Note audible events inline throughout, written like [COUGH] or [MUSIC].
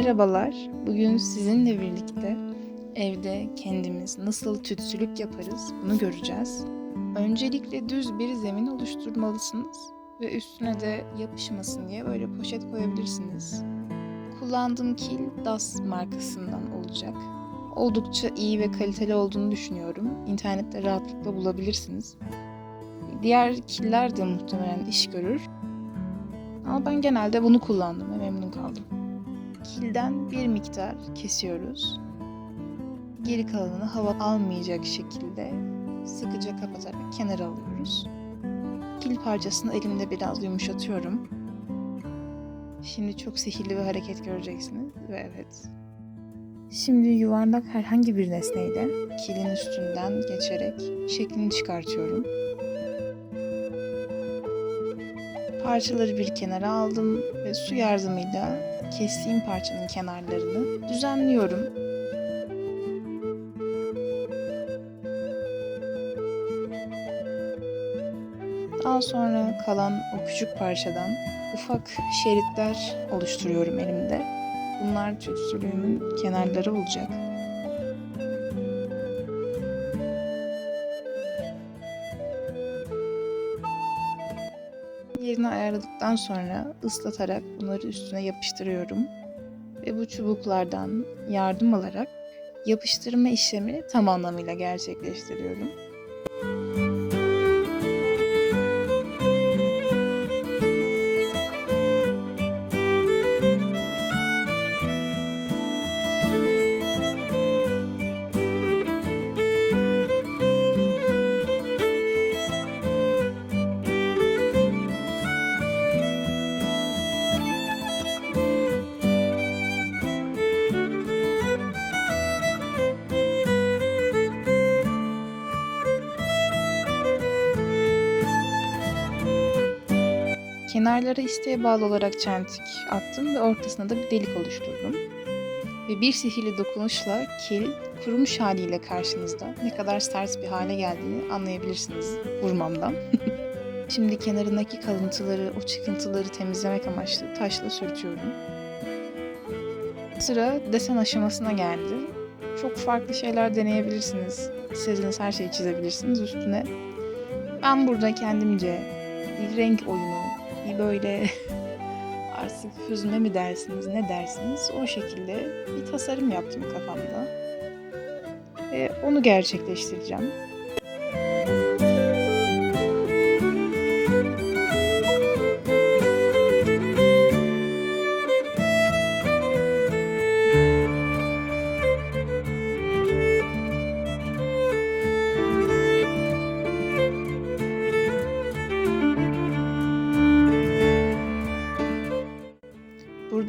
Merhabalar. Bugün sizinle birlikte evde kendimiz nasıl tütsülük yaparız bunu göreceğiz. Öncelikle düz bir zemin oluşturmalısınız ve üstüne de yapışmasın diye böyle poşet koyabilirsiniz. Kullandığım kil Das markasından olacak. Oldukça iyi ve kaliteli olduğunu düşünüyorum. İnternette rahatlıkla bulabilirsiniz. Diğer killer de muhtemelen iş görür. Ama ben genelde bunu kullandım ve memnun kaldım. Kilden bir miktar kesiyoruz. Geri kalanını hava almayacak şekilde sıkıca kapatarak kenara alıyoruz. Kil parçasını elimde biraz yumuşatıyorum. Şimdi çok sihirli bir hareket göreceksiniz ve evet. Şimdi yuvarlak herhangi bir nesneyle kilin üstünden geçerek şeklini çıkartıyorum. Parçaları bir kenara aldım ve su yardımıyla kestiğim parçanın kenarlarını düzenliyorum. Daha sonra kalan o küçük parçadan ufak şeritler oluşturuyorum elimde. Bunlar tütsülüğümün kenarları olacak. Yerini ayarladıktan sonra ıslatarak bunları üstüne yapıştırıyorum. Ve bu çubuklardan yardım alarak yapıştırma işlemini tam anlamıyla gerçekleştiriyorum. Kenarlara isteğe bağlı olarak çentik attım ve ortasına da bir delik oluşturdum. Ve bir sihirli dokunuşla kil kurumuş haliyle karşınızda ne kadar sert bir hale geldiğini anlayabilirsiniz vurmamdan. [LAUGHS] Şimdi kenarındaki kalıntıları, o çıkıntıları temizlemek amaçlı taşla sürtüyorum. Sıra desen aşamasına geldi. Çok farklı şeyler deneyebilirsiniz. İstediğiniz her şeyi çizebilirsiniz üstüne. Ben burada kendimce bir renk oyunu, bir böyle [LAUGHS] artık hüzme mi dersiniz ne dersiniz o şekilde bir tasarım yaptım kafamda. Ve onu gerçekleştireceğim.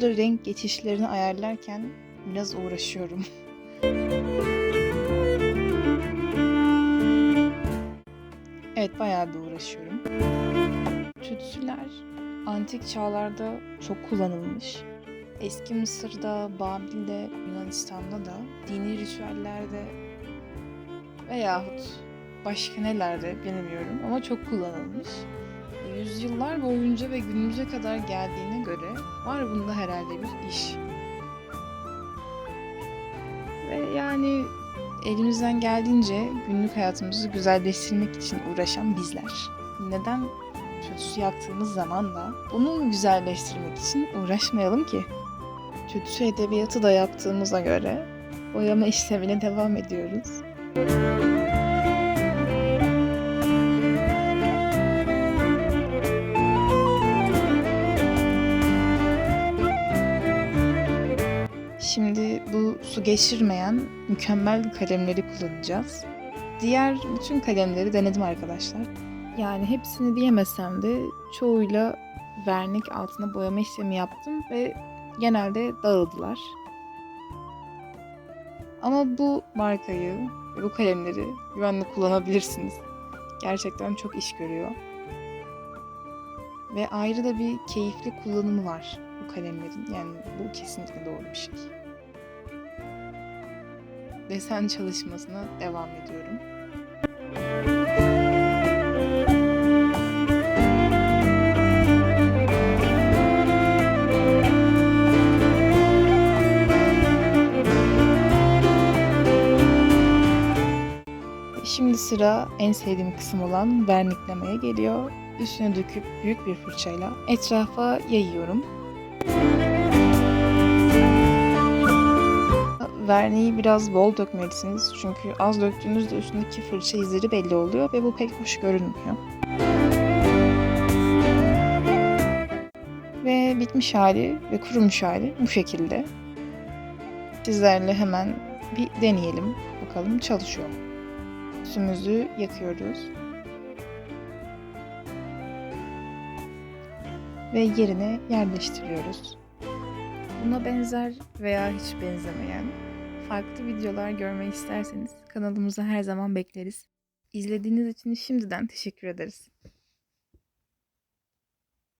Burada renk geçişlerini ayarlarken biraz uğraşıyorum. Evet bayağı bir uğraşıyorum. Tütsüler antik çağlarda çok kullanılmış. Eski Mısır'da, Babil'de, Yunanistan'da da dini ritüellerde veyahut başka nelerde bilmiyorum ama çok kullanılmış. Yüzyıllar boyunca ve günümüze kadar geldiğine göre var bunda herhalde bir iş. Ve yani elimizden geldiğince günlük hayatımızı güzelleştirmek için uğraşan bizler. Neden tütsü yaktığımız zaman da bunu güzelleştirmek için uğraşmayalım ki? Tütsü edebiyatı da yaptığımıza göre boyama işlemine devam ediyoruz. Bu su geçirmeyen mükemmel kalemleri kullanacağız. Diğer bütün kalemleri denedim arkadaşlar. Yani hepsini diyemesem de çoğuyla vernik altına boyama işlemi yaptım ve genelde dağıldılar. Ama bu markayı ve bu kalemleri güvenle kullanabilirsiniz. Gerçekten çok iş görüyor. Ve ayrı da bir keyifli kullanımı var bu kalemlerin. Yani bu kesinlikle doğru bir şey desen çalışmasına devam ediyorum. Şimdi sıra en sevdiğim kısım olan verniklemeye geliyor. Üstüne döküp büyük bir fırçayla etrafa yayıyorum. Müzik Verniği biraz bol dökmelisiniz çünkü az döktüğünüzde üstündeki fırça izleri belli oluyor ve bu pek hoş görünmüyor. Ve bitmiş hali ve kurumuş hali bu şekilde. Sizlerle hemen bir deneyelim. Bakalım çalışıyor mu? Yakıyoruz. Ve yerine yerleştiriyoruz. Buna benzer veya hiç benzemeyen farklı videolar görmeyi isterseniz kanalımıza her zaman bekleriz. İzlediğiniz için şimdiden teşekkür ederiz.